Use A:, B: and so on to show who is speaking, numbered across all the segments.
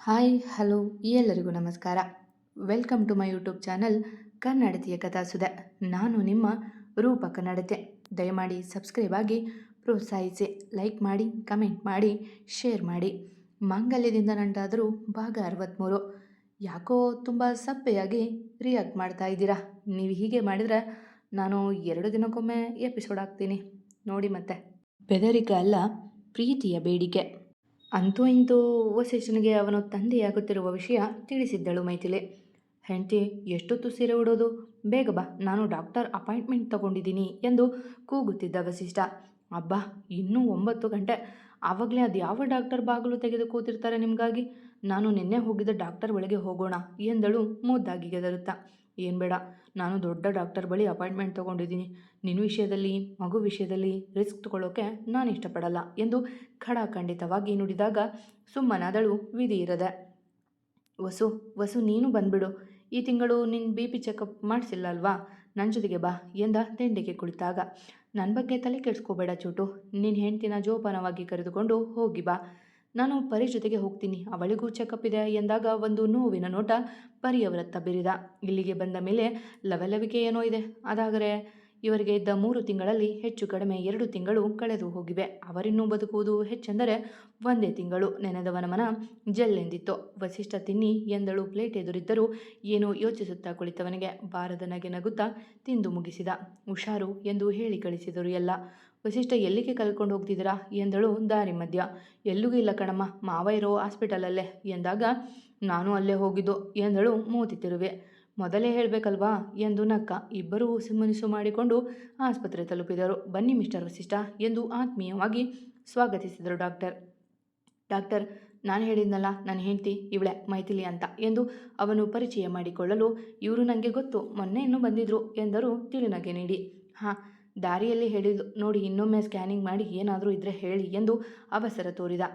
A: Hi, hello, ಎಲ್ಲರಿಗೂ ನಮಸ್ಕಾರ. Welcome to my YouTube channel ಕನ್ನಡತಿಯ ಕಥಾಸುದೆ ನಾನು ನಿಮ್ಮ ರೂಪ ಕನ್ನಡತೆ ದಯಮಾಡಿ ಸಬ್ಸ್ಕ್ರೈಬ್ ಆಗಿ ಪ್ರೋತ್ಸಾಹಿಸಿ, ಲೈಕ್ ಮಾಡಿ, ಕಮೆಂಟ್ ಮಾಡಿ, ಶೇರ್ ಮಾಡಿ. ಮಾಂಗಲ್ಯದಿಂದ ನಂಟಾದರೂ ಭಾಗ ಅರವತ್ತ್ಮೂರು ಯಾಕೋ ತುಂಬ ಸಪ್ಪೆಯಾಗಿ ರಿಯಾಕ್ಟ್ ಮಾಡ್ತಾ ಇದ್ದೀರಾ? ನೀವು ಹೀಗೆ ಮಾಡಿದರೆ ನಾನು ಎರಡು ದಿನಕ್ಕೊಮ್ಮೆ ಎಪಿಸೋಡ್ ಹಾಕ್ತೀನಿ ನೋಡಿ ಮತ್ತೆ. ಬೆದರಿಕೆ ಅಲ್ಲ, ಪ್ರೀತಿಯ ಬೇಡಿಕೆ. ಅಂತೂ ಇಂತೂ ವಸಿಷ್ಠನಿಗೆ ಅವನು ತಂದೆಯಾಗುತ್ತಿರುವ ವಿಷಯ ತಿಳಿಸಿದ್ದಳು ಮೈಥಿಲೆ. ಹೆಂಡತಿ, ಎಷ್ಟೊತ್ತು ಸೀರೆ ಉಡೋದು? ಬೇಗ ಬಾ, ನಾನು ಡಾಕ್ಟರ್ ಅಪಾಯಿಂಟ್ಮೆಂಟ್ ತಗೊಂಡಿದ್ದೀನಿ ಎಂದು ಕೂಗುತ್ತಿದ್ದ ವಸಿಷ್ಠ. ಅಬ್ಬಾ, ಇನ್ನೂ ಒಂಬತ್ತು ಗಂಟೆ. ಆವಾಗಲೇ ಅದು ಯಾವ ಡಾಕ್ಟರ್ ಬಾಗಿಲು ತೆಗೆದು ಕೂತಿರ್ತಾರೆ ನಿಮಗಾಗಿ? ನಾನು ನಿನ್ನೆ ಹೋಗಿದ್ದ ಡಾಕ್ಟರ್ ಒಳಗೆ ಹೋಗೋಣ ಎಂದಳು ಮುದ್ದಾಗಿ ಗೆದರುತ್ತಾ ಏನು ಬೇಡ, ನಾನು ದೊಡ್ಡ ಡಾಕ್ಟರ್ ಬಳಿ ಅಪಾಯಿಂಟ್ಮೆಂಟ್ ತೊಗೊಂಡಿದ್ದೀನಿ. ನಿನ್ನ ವಿಷಯದಲ್ಲಿ, ಮಗು ವಿಷಯದಲ್ಲಿ ರಿಸ್ಕ್ ತಗೊಳ್ಳೋಕೆ ನಾನು ಇಷ್ಟಪಡಲ್ಲ ಎಂದು ಖಡಾಖಂಡಿತವಾಗಿ ನುಡಿದಾಗ ಸುಮ್ಮನಾದಳು ವಿಧಿ ಇರದೆ. ವಸು ವಸು, ನೀನು ಬಂದ್ಬಿಡು. ಈ ತಿಂಗಳು ನಿನ್ನ ಬಿ ಪಿ ಚೆಕಪ್ ಮಾಡಿಸಿಲ್ಲ ಅಲ್ವಾ? ನನ್ನ ಜೊತೆಗೆ ಬಾ ಎಂದ ತಿಂಡಿಗೆ ಕುಳಿತಾಗ. ನನ್ನ ಬಗ್ಗೆ ತಲೆ ಕೆಡಿಸ್ಕೋಬೇಡ ಚೂಟು. ನಿನ್ನ ಹೆಂಡ್ತಿನ ಜೋಪಾನವಾಗಿ ಕರೆದುಕೊಂಡು ಹೋಗಿ ಬಾ. ನಾನು ಪರಿ ಜೊತೆಗೆ ಹೋಗ್ತೀನಿ. ಅವಳಿಗೂ ಚೆಕಪ್ ಇದೆ ಎಂದಾಗ ಒಂದು ನೋವಿನ ನೋಟ ಪರಿಯವರತ್ತ ಬಿರಿದ. ಇಲ್ಲಿಗೆ ಬಂದ ಮೇಲೆ ಲವಲವಿಕೆ ಏನೋ ಇದೆ. ಅದಾದರೆ ಇವರಿಗೆ ಇದ್ದ ಮೂರು ತಿಂಗಳಲ್ಲಿ ಹೆಚ್ಚು ಕಡಿಮೆ ಎರಡು ತಿಂಗಳು ಕಳೆದು ಹೋಗಿವೆ. ಅವರಿನ್ನೂ ಬದುಕುವುದು ಹೆಚ್ಚೆಂದರೆ ಒಂದೇ ತಿಂಗಳು. ನೆನೆದವನ ಮನ ಜಲ್ಲೆಂದಿತ್ತು. ವಸಿಷ್ಠ ತಿನ್ನಿ ಎಂದಳು. ಪ್ಲೇಟ್ ಎದುರಿದ್ದರೂ ಏನೂ ಯೋಚಿಸುತ್ತಾ ಕುಳಿತವನಿಗೆ ಬಾರದ ನಗೆ ನಗುತ್ತಾ ತಿಂದು ಮುಗಿಸಿದ. ಹುಷಾರು ಎಂದು ಹೇಳಿ ಕಳಿಸಿದರು ಎಲ್ಲ. ವಸಿಷ್ಠ ಎಲ್ಲಿಗೆ ಕಲ್ಕೊಂಡು ಹೋಗ್ತಿದ್ದೀರಾ? ಎಂದಳು ದಾರಿ ಮಧ್ಯ. ಎಲ್ಲಿಗೂ ಇಲ್ಲ ಕಣಮ್ಮ, ಮಾವ ಇರೋ ಹಾಸ್ಪಿಟಲಲ್ಲೇ, ಎಂದಾಗ, ನಾನು ಅಲ್ಲೇ ಹೋಗಿದ್ದು, ಎಂದಳು ಮೂತಿ ತಿರುವೆ. ಮೊದಲೇ ಹೇಳಬೇಕಲ್ವಾ? ಎಂದು ನಕ್ಕ. ಇಬ್ಬರೂ ಸುಮ್ಮನಿಸು ಮಾಡಿಕೊಂಡು ಆಸ್ಪತ್ರೆ ತಲುಪಿದರು. ಬನ್ನಿ ಮಿಸ್ಟರ್ ವಸಿಷ್ಠ, ಎಂದು ಆತ್ಮೀಯವಾಗಿ ಸ್ವಾಗತಿಸಿದರು ಡಾಕ್ಟರ್. ಡಾಕ್ಟರ್, ನಾನು ಹೇಳಿದ್ನಲ್ಲ ನನ್ನ ಹೆಂಡತಿ, ಇವಳೆ ಮೈಥಿಲಿ ಅಂತ, ಎಂದು ಅವನು ಪರಿಚಯ ಮಾಡಿಕೊಳ್ಳಲು, ಇವರು ನನಗೆ ಗೊತ್ತು, ಮೊನ್ನೆ ಇನ್ನೂ ಬಂದಿದ್ರು, ಎಂದರು ತಿಳಿನಗೆ ನೀಡಿ. ಹಾಂ ದಾರಿಯಲ್ಲಿ ಹೇಳಿದ್ದು ನೋಡಿ ಇನ್ನೊಮ್ಮೆ ಸ್ಕ್ಯಾನಿಂಗ್ ಮಾಡಿ ಏನಾದರೂ ಇದ್ದರೆ ಹೇಳಿ ಎಂದು ಅವಸರ ತೋರಿದ.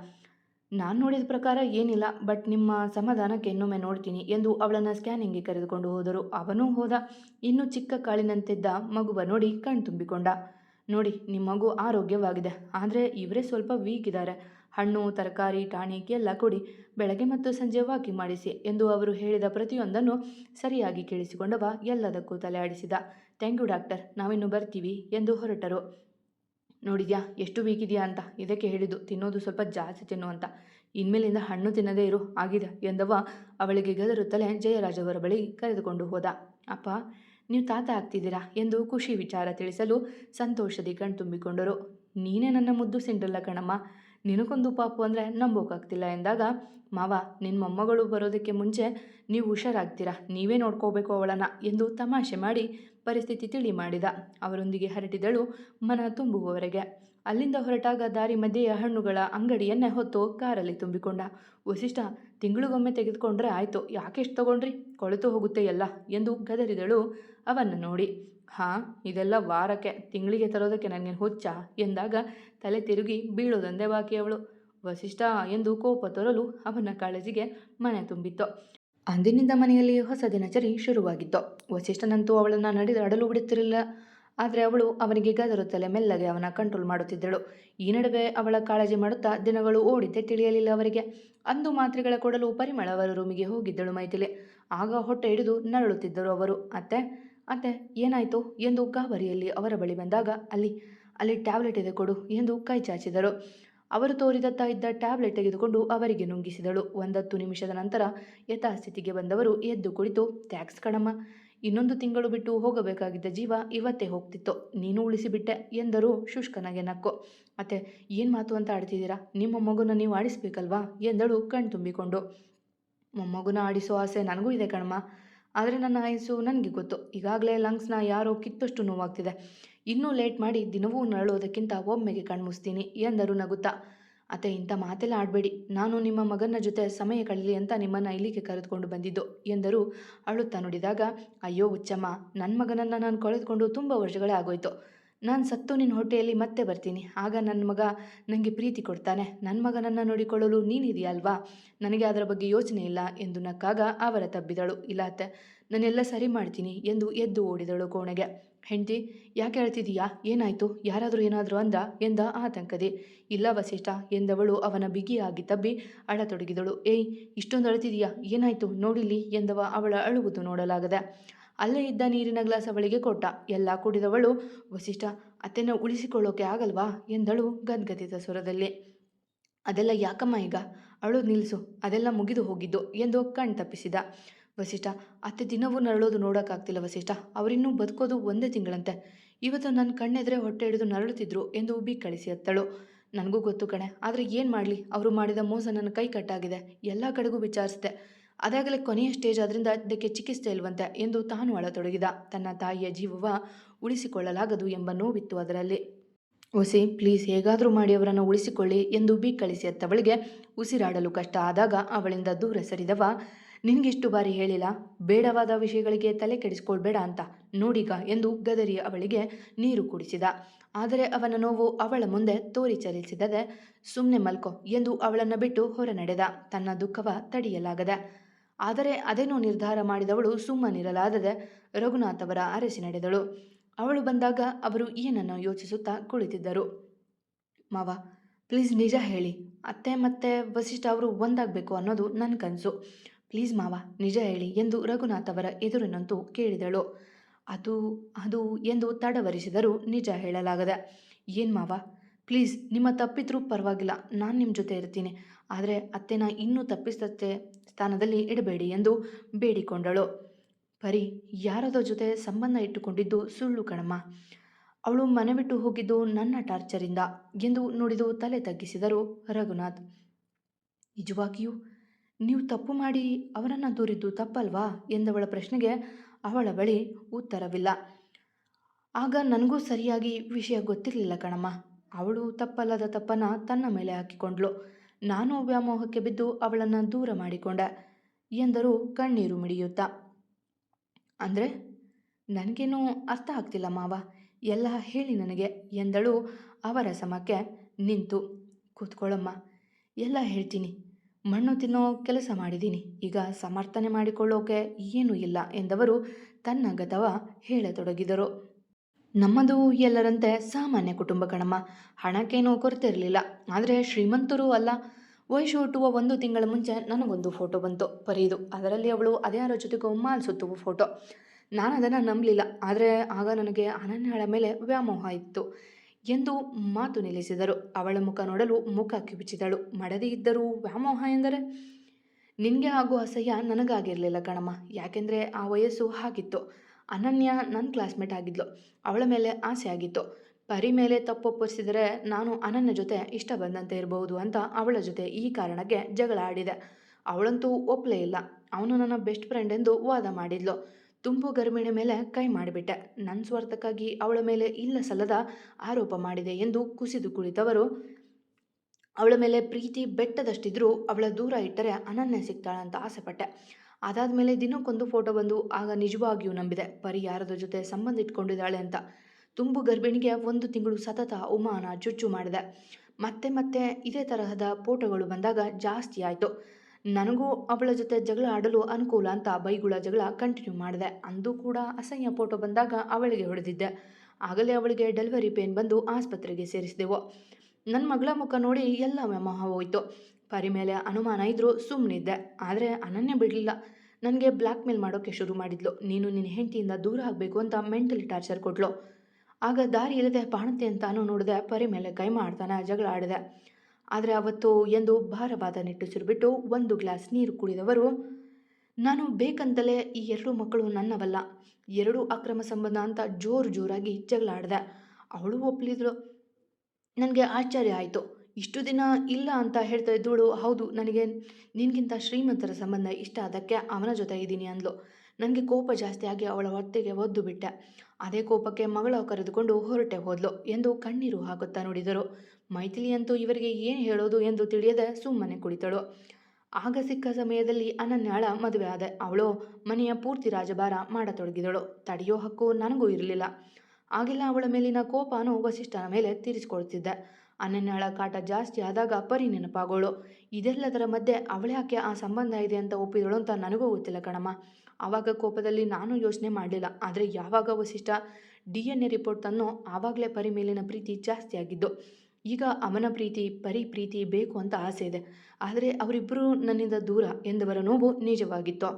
A: ನಾನು ನೋಡಿದ ಪ್ರಕಾರ ಏನಿಲ್ಲ ಬಟ್ ನಿಮ್ಮ ಸಮಾಧಾನಕ್ಕೆ ಇನ್ನೊಮ್ಮೆ ನೋಡ್ತೀನಿ ಎಂದು ಅವಳನ್ನು ಸ್ಕ್ಯಾನಿಂಗ್ಗೆ ಕರೆದುಕೊಂಡು ಹೋದರು. ಅವನೂ ಹೋದ. ಇನ್ನು ಚಿಕ್ಕ ಕಾಳಿನಂತಿದ್ದ ಮಗುವ ನೋಡಿ ಕಣ್ತುಂಬಿಕೊಂಡ ನೋಡಿ, ನಿಮ್ಮ ಮಗು ಆರೋಗ್ಯವಾಗಿದೆ, ಆದರೆ ಇವರೇ ಸ್ವಲ್ಪ ವೀಕ್ ಇದ್ದಾರೆ ಹಣ್ಣು, ತರಕಾರಿ ಟಾನಿಕ್ ಎಲ್ಲ ಕೊಡಿ, ಬೆಳಗ್ಗೆ ಮತ್ತು ಸಂಜೆ ವಾಕಿಂಗ್ ಮಾಡಿಸಿ ಎಂದು ಅವರು ಹೇಳಿದ ಪ್ರತಿಯೊಂದನ್ನು ಸರಿಯಾಗಿ ಕೇಳಿಸಿಕೊಂಡವ ಎಲ್ಲದಕ್ಕೂ ತಲೆ ಆಡಿಸಿದ ಥ್ಯಾಂಕ್ ಯು ಡಾಕ್ಟರ್, ನಾವಿನ್ನು ಬರ್ತೀವಿ ಎಂದು ಹೊರಟರು. ನೋಡಿದ್ಯಾ, ಎಷ್ಟು ಬೇಕಿದೆಯಾ ಅಂತ? ಇದಕ್ಕೆ ಹೇಳಿದ್ದು, ತಿನ್ನೋದು ಸ್ವಲ್ಪ ಜಾಸ್ತಿ ತಿನ್ನು ಅಂತ. ಇನ್ಮೇಲಿಂದ ಹಣ್ಣು ತಿನ್ನದೇ ಇರು, ಆಗಿದೆ ಎಂದವ ಅವಳಿಗೆ ಗದರುತ್ತಲೇ ಜಯರಾಜ್ ಅವರ ಬಳಿ ಕರೆದುಕೊಂಡು ಹೋದ. ಅಪ್ಪ, ನೀವು ತಾತ ಆಗ್ತಿದ್ದೀರಾ ಎಂದು ಖುಷಿ ವಿಚಾರ ತಿಳಿಸಲು ಸಂತೋಷದಿ ಕಣ್ತುಂಬಿಕೊಂಡರು ನೀನೇ ನನ್ನ ಮುದ್ದು ಸಿಂಡ್ರಲ್ಲ ಕಣಮ್ಮ. ನಿನಗೊಂದು ಪಾಪು ಅಂದರೆ ನಂಬೋಕಾಗ್ತಿಲ್ಲ ಎಂದಾಗ, ಮಾವ ನಿನ್ನ ಮೊಮ್ಮಗಳು ಬರೋದಕ್ಕೆ ಮುಂಚೆ ನೀವು ಹುಷಾರಾಗ್ತೀರಾ? ನೀವೇ ನೋಡ್ಕೋಬೇಕು ಅವಳನ್ನು ಎಂದು ತಮಾಷೆ ಮಾಡಿ ಪರಿಸ್ಥಿತಿ ತಿಳಿ ಮಾಡಿದ. ಅವರೊಂದಿಗೆ ಹರಟಿದಳು ಮನ ತುಂಬುವವರೆಗೆ. ಅಲ್ಲಿಂದ ಹೊರಟಾಗ ದಾರಿ ಮಧ್ಯೆಯ ಹಣ್ಣುಗಳ ಅಂಗಡಿಯನ್ನೇ ಹೊತ್ತು ಕಾರಲ್ಲಿ ತುಂಬಿಕೊಂಡ. ವಸಿಷ್ಠ, ತಿಂಗಳಿಗೊಮ್ಮೆ ತೆಗೆದುಕೊಂಡ್ರೆ ಆಯಿತು. ಯಾಕೆಷ್ಟು ತಗೊಂಡ್ರಿ? ಕೊಳೆತು ಹೋಗುತ್ತೆ ಎಲ್ಲ ಎಂದು ಗದರಿದಳು ಅವನ್ನು ನೋಡಿ. ಹಾಂ, ಇದೆಲ್ಲ ವಾರಕ್ಕೆ. ತಿಂಗಳಿಗೆ ತರೋದಕ್ಕೆ ನನಗೆ ಹುಚ್ಚ? ಎಂದಾಗ ತಲೆ ತಿರುಗಿ, ಬೀಳೋದಂದೇ ಬಾಕಿ ಅವಳು. ವಸಿಷ್ಠ ಎಂದು ಕೋಪ ತೋರಲು ಅವನ ಕಾಳಜಿಗೆ ಮನೆ ತುಂಬಿತ್ತು. ಅಂದಿನಿಂದ ಮನೆಯಲ್ಲಿ ಹೊಸ ದಿನಚರಿ ಶುರುವಾಗಿತ್ತು. ವಸಿಷ್ಠನಂತೂ ಅವಳನ್ನು ನಡೆದಾಡಲು ಬಿಡುತ್ತಿರಲಿಲ್ಲ. ಆದರೆ ಅವಳು ಅವನಿಗೆ ಗದರುತ್ತಲೇ ಮೆಲ್ಲಗೆ ಅವನ ಕಂಟ್ರೋಲ್ ಮಾಡುತ್ತಿದ್ದಳು. ಈ ನಡುವೆ ಅವಳ ಕಾಳಜಿ ಮಾಡುತ್ತಾ ದಿನಗಳು ಓಡಿದ್ದೆ ತಿಳಿಯಲಿಲ್ಲ ಅವರಿಗೆ. ಅಂದು ಮಾತ್ರೆಗಳ ಕೊಡಲು ಪರಿಮಳ ಅವರ ರೂಮಿಗೆ ಹೋಗಿದ್ದಳು ಮೈಥಿಲಿ. ಆಗ ಹೊಟ್ಟೆ ಹಿಡಿದು ನರಳುತ್ತಿದ್ದರು ಅವರು. ಅತ್ತೆ ಅತ್ತೆ, ಏನಾಯಿತು? ಎಂದು ಗಾಬರಿಯಲ್ಲಿ ಅವರ ಬಳಿ ಬಂದಾಗ, ಅಲ್ಲಿ ಅಲ್ಲಿ ಟ್ಯಾಬ್ಲೆಟ್ ಇದೆ ಕೊಡು ಎಂದು ಕೈ ಚಾಚಿದರು. ಅವರು ತೋರಿದತ್ತ ಇದ್ದ ಟ್ಯಾಬ್ಲೆಟ್ ತೆಗೆದುಕೊಂಡು ಅವರಿಗೆ ನುಂಗಿಸಿದಳು. ಒಂದತ್ತು ನಿಮಿಷದ ನಂತರ ಯಥಾಸ್ಥಿತಿಗೆ ಬಂದವರು ಎದ್ದು ಕುಳಿತು, ಥ್ಯಾಕ್ಸ್ ಕಣಮ್ಮ. ಇನ್ನೊಂದು ತಿಂಗಳು ಬಿಟ್ಟು ಹೋಗಬೇಕಾಗಿದ್ದ ಜೀವ ಇವತ್ತೇ ಹೋಗ್ತಿತ್ತು. ನೀನು ಉಳಿಸಿಬಿಟ್ಟೆ ಎಂದರು ಶುಷ್ಕನಗೆ ನಕ್ಕು. ಮತ್ತೆ ಏನು ಮಾತು ಅಂತ ಆಡ್ತಿದ್ದೀರಾ? ನಿಮ್ಮ ಮಗುನ ನೀವು ಆಡಿಸ್ಬೇಕಲ್ವಾ? ಎಂದಳು ಕಣ್ ತುಂಬಿಕೊಂಡು ಮೊಮ್ಮಗುನ ಆಡಿಸೋ ಆಸೆ ನನಗೂ ಇದೆ ಕಣಮ್ಮ. ಆದರೆ ನನ್ನ ಆಯಸ್ಸು ನನಗೆ ಗೊತ್ತು. ಈಗಾಗಲೇ ಲಂಗ್ಸ್ನ ಯಾರೋ ಕಿತ್ತಷ್ಟು ನೋವಾಗ್ತಿದೆ. ಇನ್ನೂ ಲೇಟ್ ಮಾಡಿ ದಿನವೂ ನರಳೋದಕ್ಕಿಂತ ಒಮ್ಮೆಗೆ ಕಣ್ಮುಸ್ತೀನಿ ಎಂದರು ನಗುತ್ತಾ. ಅತ್ತೆ, ಇಂಥ ಮಾತೆಲ್ಲ ಆಡಬೇಡಿ. ನಾನು ನಿಮ್ಮ ಮಗನ ಜೊತೆ ಸಮಯ ಕಳೀಲಿ ಅಂತ ನಿಮ್ಮನ್ನು ಇಲ್ಲಿಗೆ ಕರೆದುಕೊಂಡು ಬಂದಿದ್ದು ಎಂದರು. ಅಳುತ್ತಾ ನುಡಿದಾಗ, ಅಯ್ಯೋ ಹುಚ್ಚಮ್ಮ ನನ್ನ ಮಗನನ್ನು ನಾನು ಕಳೆದುಕೊಂಡು ತುಂಬ ವರ್ಷಗಳೇ ಆಗೋಯ್ತು. ನಾನು ಸತ್ತು ನಿನ್ನ ಹೊಟ್ಟೆಯಲ್ಲಿ ಮತ್ತೆ ಬರ್ತೀನಿ. ಆಗ ನನ್ನ ಮಗ ನನಗೆ ಪ್ರೀತಿ ಕೊಡ್ತಾನೆ. ನನ್ನ ಮಗನನ್ನು ನೋಡಿಕೊಳ್ಳಲು ನೀನಿದೆಯಾ ಅಲ್ವಾ ನನಗೆ ಅದರ ಬಗ್ಗೆ ಯೋಚನೆ ಇಲ್ಲ ಎಂದು ನಕ್ಕಾಗ ಅವರ ತಬ್ಬಿದಳು. ಇಲ್ಲ ನನ್ನೆಲ್ಲ ನಾನೆಲ್ಲ ಸರಿ ಮಾಡ್ತೀನಿ ಎಂದು ಎದ್ದು ಓಡಿದಳು ಕೋಣೆಗೆ. ಹೆಂಡತಿ, ಯಾಕೆ ಹೇಳ್ತಿದೀಯಾ ಏನಾಯಿತು? ಯಾರಾದರೂ ಏನಾದರೂ ಅಂದ ಎಂದ ಆತಂಕದಿ. ಇಲ್ಲ ವಸಿಷ್ಠ ಎಂದವಳು ಅವನ ಬಿಗಿಯಾಗಿ ತಬ್ಬಿ ಅಳತೊಡಗಿದಳು. ಏಯ್, ಇಷ್ಟೊಂದು ಅಳ್ತಿದೀಯಾ? ಏನಾಯಿತು? ನೋಡಿಲಿ ಎಂದವ ಅವಳ ಅಳುವುದು ನೋಡಲಾಗದೆ. ಅಲ್ಲೇ ಇದ್ದ ನೀರಿನ ಗ್ಲಾಸ್ ಅವಳಿಗೆ ಕೊಟ್ಟ. ಎಲ್ಲ ಕುಡಿದವಳು, ವಸಿಷ್ಠ, ಅತ್ತೆನ ಉಳಿಸಿಕೊಳ್ಳೋಕೆ ಆಗಲ್ವಾ? ಎಂದಳು ಗದ್ಗದಿತ ಸ್ವರದಲ್ಲಿ. ಅದೆಲ್ಲ ಯಾಕಮ್ಮ ಈಗ? ಅವಳು ನಿಲ್ಲಿಸು ಅದೆಲ್ಲ ಮುಗಿದು ಹೋಗಿದ್ದು, ಎಂದು ಕಣ್ ತಪ್ಪಿಸಿದ. ವಸಿಷ್ಠ, ಅತ್ತೆ ದಿನವೂ ನರಳೋದು ನೋಡೋಕ್ಕಾಗ್ತಿಲ್ಲ ವಸಿಷ್ಠ, ಅವರಿನ್ನೂ ಬದುಕೋದು ಒಂದೇ ತಿಂಗಳಂತೆ. ಇವತ್ತು ನನ್ನ ಕಣ್ಣೆದ್ರೆ ಹೊಟ್ಟೆ ಹಿಡಿದು ನರಳುತ್ತಿದ್ರು, ಎಂದು ಉಬ್ಬಿ ಕಳಿಸಿ ಅತ್ತಳು. ನನಗೂ ಗೊತ್ತು ಕಣೆ, ಆದರೆ ಏನು ಮಾಡಲಿ? ಅವರು ಮಾಡಿದ ಮೋಸ ನನ್ನ ಕೈ ಕಟ್ಟಾಗಿದೆ, ಎಲ್ಲ ಕಡೆಗೂ ವಿಚಾರಿಸಿದೆ. ಅದಾಗಲೇ ಕೊನೆಯ ಸ್ಟೇಜ್ ಆದ್ರಿಂದ ಇದಕ್ಕೆ ಚಿಕಿತ್ಸೆ ಇಲ್ವಂತೆ ಎಂದು ತಾನು ಅಳತೊಡಗಿದ. ತನ್ನ ತಾಯಿಯ ಜೀವವ ಉಳಿಸಿಕೊಳ್ಳಲಾಗದು ಎಂಬ ನೋವಿತ್ತು ಅದರಲ್ಲಿ. ಒಸಿ ಪ್ಲೀಸ್ ಹೇಗಾದರೂ ಮಾಡಿ ಅವರನ್ನು ಉಳಿಸಿಕೊಳ್ಳಿ ಎಂದು ಬಿ ಕಳಿಸಿ ಅತ್ತವಳಿಗೆ ಉಸಿರಾಡಲು ಕಷ್ಟ ಆದಾಗ ಅವಳಿಂದ ದೂರ ಸರಿದವ, ನಿನಗಿಷ್ಟು ಬಾರಿ ಹೇಳಿಲ್ಲ, ಬೇಡವಾದ ವಿಷಯಗಳಿಗೆ ತಲೆ ಕೆಡಿಸ್ಕೊಳ್ಬೇಡ ಅಂತ, ನೋಡಿಗ ಎಂದು ಗದರಿ ಅವಳಿಗೆ ನೀರು ಕುಡಿಸಿದ. ಆದರೆ ಅವನ ನೋವು ಅವಳ ಮುಂದೆ ತೋರಿ ಚಲಿಸಿದದೆ ಸುಮ್ಮನೆ ಮಲ್ಕೋ ಎಂದು ಅವಳನ್ನು ಬಿಟ್ಟು ಹೊರ ನಡೆದ ತನ್ನ ದುಃಖವ ತಡೆಯಲಾಗದೆ. ಆದರೆ ಅದೇನೋ ನಿರ್ಧಾರ ಮಾಡಿದವಳು ಸುಮ್ಮನಿರಲಾದದೆ ರಘುನಾಥ್ ಅವರ ಅರಸಿ ನಡೆದಳು. ಅವಳು ಬಂದಾಗ ಅವರು ಏನನ್ನು ಯೋಚಿಸುತ್ತಾ ಕುಳಿತಿದ್ದರು. ಮಾವ, ಪ್ಲೀಸ್ ನಿಜ ಹೇಳಿ. ಅತ್ತೆ ಮತ್ತೆ ವಸಿಷ್ಠ ಅವರು ಒಂದಾಗಬೇಕು ಅನ್ನೋದು ನನ್ನ ಕನಸು. ಪ್ಲೀಸ್ ಮಾವ, ನಿಜ ಹೇಳಿ ಎಂದು ರಘುನಾಥ್ ಅವರ ಎದುರಿನಂತೂ ಕೇಳಿದಳು. ಅದು ಅದು ಎಂದು ತಡವರಿಸಿದರೂ ನಿಜ ಹೇಳಲಾಗದೆ, ಏನು ಮಾವ, ಪ್ಲೀಸ್ ನಿಮ್ಮ ತಪ್ಪಿದ್ರೂ ಪರವಾಗಿಲ್ಲ, ನಾನು ನಿಮ್ಮ ಜೊತೆ ಇರ್ತೀನಿ. ಆದರೆ ಅತ್ತೆನ ಇನ್ನೂ ತಪ್ಪಿಸತ್ತೆ ಸ್ಥಾನದಲ್ಲಿ ಇಡಬೇಡಿ ಎಂದು ಬೇಡಿಕೊಂಡಳು. ಪರಿ ಯಾರದೋ ಜೊತೆ ಸಂಬಂಧ ಇಟ್ಟುಕೊಂಡಿದ್ದು ಸುಳ್ಳು ಕಣಮ್ಮ. ಅವಳು ಮನೆ ಬಿಟ್ಟು ಹೋಗಿದ್ದು ನನ್ನ ಟಾರ್ಚರಿಂದ ಎಂದು ನುಡಿದು ತಲೆ ತಗ್ಗಿಸಿದರು ರಘುನಾಥ್. ನಿಜವಾಗಿಯೂ ನೀವು ತಪ್ಪು ಮಾಡಿ ಅವರನ್ನು ದೂರಿದ್ದು ತಪ್ಪಲ್ವಾ ಎಂದವಳ ಪ್ರಶ್ನೆಗೆ ಅವಳ ಬಳಿ ಉತ್ತರವಿಲ್ಲ. ಆಗ ನನಗೂ ಸರಿಯಾಗಿ ವಿಷಯ ಗೊತ್ತಿರಲಿಲ್ಲ ಕಣಮ್ಮ. ಅವಳು ತಪ್ಪಲ್ಲದ ತಪ್ಪನ್ನು ತನ್ನ ಮೇಲೆ ಹಾಕಿಕೊಂಡ್ಳು. ನಾನು ವ್ಯಾಮೋಹಕ್ಕೆ ಬಿದ್ದು ಅವಳನ್ನು ದೂರ ಮಾಡಿಕೊಂಡೆ ಎಂದರು ಕಣ್ಣೀರು ಮಿಡಿಯುತ್ತಾ. ಅಂದರೆ, ನನಗೇನು ಅರ್ಥ ಆಗ್ತಿಲ್ಲ ಮಾವ, ಎಲ್ಲ ಹೇಳಿ ನನಗೆ ಎಂದಳು ಅವರ ಸಮಕ್ಕೆ ನಿಂತು. ಕೂತ್ಕೊಳ್ಳಮ್ಮ ಎಲ್ಲ ಹೇಳ್ತೀನಿ, ಮಣ್ಣು ತಿನ್ನೋ ಕೆಲಸ ಮಾಡಿದ್ದೀನಿ, ಈಗ ಸಮರ್ಥನೆ ಮಾಡಿಕೊಳ್ಳೋಕೆ ಏನೂ ಇಲ್ಲ ಎಂದವರು ತನ್ನ ಗತವ ಹೇಳತೊಡಗಿದರು. ನಮ್ಮದು ಎಲ್ಲರಂತೆ ಸಾಮಾನ್ಯ ಕುಟುಂಬ ಕಣಮ್ಮ ಹಣಕ್ಕೇನೂ ಕೊರತೆ ಇರಲಿಲ್ಲ ಆದರೆ ಶ್ರೀಮಂತರು ಅಲ್ಲ. ವಯಸ್ಸು ಹುಟ್ಟುವ ಒಂದು ತಿಂಗಳ ಮುಂಚೆ ನನಗೊಂದು ಫೋಟೋ ಬಂತು. ಪರಿದು ಅದರಲ್ಲಿ ಅವಳು ಅದ್ಯಾರ ಜೊತೆಗೂ ಮಾಲ್ ಸುತ್ತುವ ಫೋಟೋ. ನಾನು ಅದನ್ನು ನಂಬಲಿಲ್ಲ. ಆದರೆ ಆಗ ನನಗೆ ಅನನ್ಯಳ ಮೇಲೆ ವ್ಯಾಮೋಹ ಇತ್ತು ಎಂದು ಮಾತು ನಿಲ್ಲಿಸಿದರು. ಅವಳ ಮುಖ ನೋಡಲು ಮುಖ ಕಿಬಿಚಿದಳು ಮಡದಿ ಇದ್ದರೂ ವ್ಯಾಮೋಹ ಎಂದರೆ? ನಿನಗೆ ಆಗುವ ಅಸಹ್ಯ ನನಗಾಗಿರಲಿಲ್ಲ ಕಣಮ್ಮ. ಯಾಕೆಂದರೆ ಆ ವಯಸ್ಸು ಹಾಗಿತ್ತು. ಅನನ್ಯ ನನ್ನ ಕ್ಲಾಸ್ಮೇಟ್ ಆಗಿದ್ಲು. ಅವಳ ಮೇಲೆ ಆಸೆ ಆಗಿತ್ತು. ಪರಿ ಮೇಲೆ ತಪ್ಪೊಪ್ಪಿಸಿದರೆ ನಾನು ಅನನ್ಯ ಜೊತೆ ಇಷ್ಟ ಬಂದಂತೆ ಇರಬಹುದು ಅಂತ ಅವಳ ಜೊತೆ ಈ ಕಾರಣಕ್ಕೆ ಜಗಳ ಆಡಿದೆ. ಅವಳಂತೂ ಒಪ್ಪಲೇ ಇಲ್ಲ. ಅವನು ನನ್ನ ಬೆಸ್ಟ್ ಫ್ರೆಂಡ್ ಎಂದು ವಾದ ಮಾಡಿದ್ಲು. ತುಂಬು ಗರ್ಭಿಣಿ ಮೇಲೆ ಕೈ ಮಾಡಿಬಿಟ್ಟೆ. ನನ್ನ ಸ್ವಾರ್ಥಕ್ಕಾಗಿ ಅವಳ ಮೇಲೆ ಇಲ್ಲ ಸಲ್ಲದ ಆರೋಪ ಮಾಡಿದೆ ಎಂದು ಕುಸಿದು ಕುಳಿತವರು, ಅವಳ ಮೇಲೆ ಪ್ರೀತಿ ಬೆಟ್ಟದಷ್ಟಿದ್ರೂ ಅವಳ ದೂರ ಇಟ್ಟರೆ ಅನನ್ಯ ಸಿಗ್ತಾಳಂತ ಆಸೆಪಟ್ಟೆ. ಅದಾದಮೇಲೆ ದಿನಕ್ಕೊಂದು ಫೋಟೋ ಬಂದು ಆಗ ನಿಜವಾಗಿಯೂ ನಂಬಿದೆ. ಪರಿ ಯಾರದ ಜೊತೆ ಸಂಬಂಧ ಇಟ್ಕೊಂಡಿದ್ದಾಳೆ ಅಂತ. ತುಂಬು ಗರ್ಭಿಣಿಗೆ ಒಂದು ತಿಂಗಳು ಸತತ ಉಮಾನ ಚುಚ್ಚು ಮಾಡಿದೆ. ಮತ್ತೆ ಮತ್ತೆ ಇದೇ ತರಹದ ಫೋಟೋಗಳು ಬಂದಾಗ ಜಾಸ್ತಿ ಆಯಿತು. ನನಗೂ ಅವಳ ಜೊತೆ ಜಗಳ ಆಡಲು ಅನುಕೂಲ ಅಂತ ಬೈಗುಳ ಜಗಳ ಕಂಟಿನ್ಯೂ ಮಾಡಿದೆ. ಅಂದು ಕೂಡ ಅಸಹ್ಯ ಫೋಟೋ ಬಂದಾಗ ಅವಳಿಗೆ ಹೊಡೆದಿದ್ದೆ. ಆಗಲೇ ಅವಳಿಗೆ ಡೆಲಿವರಿ ಪೇನ್ ಬಂದು ಆಸ್ಪತ್ರೆಗೆ ಸೇರಿಸಿದೆವು. ನನ್ನ ಮಗಳ ಮುಖ ನೋಡಿ ಎಲ್ಲ ವ್ಯಾಮೋಹ ಹೋಯಿತು. ಪರಿ ಮೇಲೆ ಅನುಮಾನ ಇದ್ದರೂ ಸುಮ್ಮನಿದ್ದೆ ಆದರೆ ಅನನ್ಯ ಬಿಡಲಿಲ್ಲ. ನನಗೆ ಬ್ಲ್ಯಾಕ್ ಮೇಲ್ ಮಾಡೋಕ್ಕೆ ಶುರು ಮಾಡಿದ್ಲು. ನೀನು ನಿನ್ನ ಹೆಂಡತಿಯಿಂದ ದೂರ ಆಗಬೇಕು ಅಂತ ಮೆಂಟಲಿ ಟಾರ್ಚರ್ ಕೊಟ್ಲು. ಆಗ ದಾರಿ ಇಲ್ಲದೆ ಬಾಣತೆ ಅಂತಾನು ನೋಡಿದೆ ಪರಿ ಮೇಲೆ ಕೈ ಮಾಡ್ತಾನೆ ಜಗಳ ಆಡಿದೆ. ಆದರೆ ಅವತ್ತು ಎಂದು ಭಾರವಾದ ನಿಟ್ಟುಸಿರು ಬಿಟ್ಟು ಒಂದು ಗ್ಲಾಸ್ ನೀರು ಕುಡಿದವರು, ನಾನು ಬೇಕಂತಲೇ ಈ ಎರಡು ಮಕ್ಕಳು ನನ್ನವಲ್ಲ. ಎರಡು ಅಕ್ರಮ ಸಂಬಂಧ ಅಂತ ಜೋರು ಜೋರಾಗಿ ಜಗಳ ಆಡಿದೆ. ಅವಳು ಒಪ್ಪಲಿದ್ರು ನನಗೆ ಆಶ್ಚರ್ಯ ಆಯಿತು. ಇಷ್ಟು ದಿನ ಇಲ್ಲ ಅಂತ ಹೇಳ್ತಾ ಇದ್ದಳು. ಹೌದು, ನನಗೆ ನಿನಗಿಂತ ಶ್ರೀಮಂತರ ಸಂಬಂಧ ಇಷ್ಟ ಅದಕ್ಕೆ ಅವನ ಜೊತೆ ಇದ್ದೀನಿ ಅಂದ್ಲು. ನನಗೆ ಕೋಪ ಜಾಸ್ತಿ ಆಗಿ ಅವಳ ಹೊಟ್ಟೆಗೆ ಒದ್ದು ಬಿಟ್ಟೆ. ಅದೇ ಕೋಪಕ್ಕೆ ಮಗಳ ಕರೆದುಕೊಂಡು ಹೊರಟೆ ಹೋದ್ಲು ಎಂದು ಕಣ್ಣೀರು ಹಾಕುತ್ತಾ ನೋಡಿದರು. ಮೈಥಿಲಿ ಅಂತೂ ಇವರಿಗೆ ಏನು ಹೇಳೋದು ಎಂದು ತಿಳಿಯದೆ ಸುಮ್ಮನೆ ಕುಳಿತಳು. ಆಗ ಸಿಕ್ಕ ಸಮಯದಲ್ಲಿ ಅನನ್ಯಾಳ ಮದುವೆ ಆದೆ. ಅವಳು ಮನೆಯ ಪೂರ್ತಿ ರಾಜಭಾರ ಮಾಡತೊಡಗಿದಳು. ತಡೆಯೋ ಹಕ್ಕು ನನಗೂ ಇರಲಿಲ್ಲ. ಆಗಿಲ್ಲ ಅವಳ ಮೇಲಿನ ಕೋಪನೂ ವಸಿಷ್ಠನ ಮೇಲೆ ತೀರಿಸಿಕೊಳ್ತಿದ್ದೆ. ಅನನ್ಯಳ ಕಾಟ ಜಾಸ್ತಿ ಆದಾಗ ಪರಿ ನೆನಪಾಗೋಳು. ಇದೆಲ್ಲದರ ಮಧ್ಯೆ ಅವಳ್ಯಾಕೆ ಆ ಸಂಬಂಧ ಇದೆ ಅಂತ ಒಪ್ಪಿದಳು ಅಂತ ನನಗೂ ಗೊತ್ತಿಲ್ಲ ಕಣಮ್ಮ. ಆವಾಗ ಕೋಪದಲ್ಲಿ ನಾನು ಯೋಚನೆ ಮಾಡಲಿಲ್ಲ. ಆದರೆ ಯಾವಾಗ Vasishtha D N A report ತನ್ನೋ ಆವಾಗಲೇ ಪರಿ ಮೇಲಿನ ಪ್ರೀತಿ ಜಾಸ್ತಿ ಆಗಿದ್ದು. ಈಗ ಅವನ ಪ್ರೀತಿ, ಪರಿ ಪ್ರೀತಿ ಬೇಕು ಅಂತ ಆಸೆ ಇದೆ. ಆದರೆ ಅವರಿಬ್ಬರೂ ನನ್ನಿಂದ ದೂರ ಎಂದವರ ನೋವು ನಿಜವಾಗಿತ್ತು.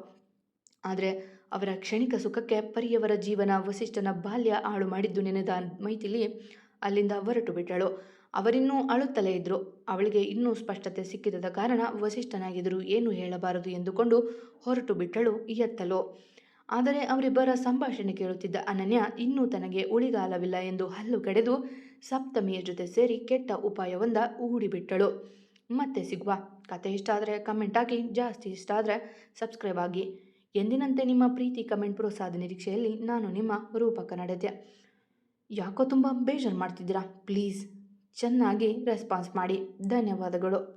A: ಆದರೆ ಅವರ ಕ್ಷಣಿಕ ಸುಖಕ್ಕೆ ಪರಿಯವರ ಜೀವನ ವಸಿಷ್ಠನ ಬಾಲ್ಯ ಹಾಳು ಮಾಡಿದ್ದು ನೆನೆದ ಮೈಥಿಲಿ ಅಲ್ಲಿಂದ ಹೊರಟು ಬಿಟ್ಟಳು. ಅವರಿನ್ನೂ ಅಳುತ್ತಲೇ ಇದ್ದರು ಅವಳಿಗೆ ಇನ್ನೂ ಸ್ಪಷ್ಟತೆ ಸಿಕ್ಕಿದ ಕಾರಣ ವಸಿಷ್ಠನಾಗಿದ್ದರೂ ಏನು ಹೇಳಬಾರದು ಎಂದುಕೊಂಡು ಹೊರಟು ಬಿಟ್ಟಳು ಇಯತ್ತಲೋ. ಆದರೆ ಅವರಿಬ್ಬರ ಸಂಭಾಷಣೆ ಕೇಳುತ್ತಿದ್ದ ಅನನ್ಯ ಇನ್ನೂ ತನಗೆ ಉಳಿಗಾಲವಿಲ್ಲ ಎಂದು ಹಲ್ಲು ಕಡೆದು ಸಪ್ತಮಿಯ ಜೊತೆ ಸೇರಿ ಕೆಟ್ಟ ಉಪಾಯವೊಂದ ಊಡಿಬಿಟ್ಟಳು ಮತ್ತೆ ಸಿಗುವ. ಕತೆ ಇಷ್ಟ ಆದರೆ ಕಮೆಂಟ್ ಹಾಕಿ, ಜಾಸ್ತಿ ಇಷ್ಟ ಆದರೆ ಸಬ್ಸ್ಕ್ರೈಬ್ ಆಗಿ. ಎಂದಿನಂತೆ ನಿಮ್ಮ ಪ್ರೀತಿ ಕಮೆಂಟ್ ಪ್ರೋತ್ಸಾಹದ ನಿರೀಕ್ಷೆಯಲ್ಲಿ ನಾನು ನಿಮ್ಮ ರೂಪಕ ನಡೆದೆ ಯಾಕೋ ತುಂಬ ಬೇಜಾರು ಮಾಡ್ತಿದ್ದೀರಾ? ಪ್ಲೀಸ್. ಚೆನ್ನಾಗಿ ರೆಸ್ಪಾನ್ಸ್ ಮಾಡಿ. ಧನ್ಯವಾದಗಳು.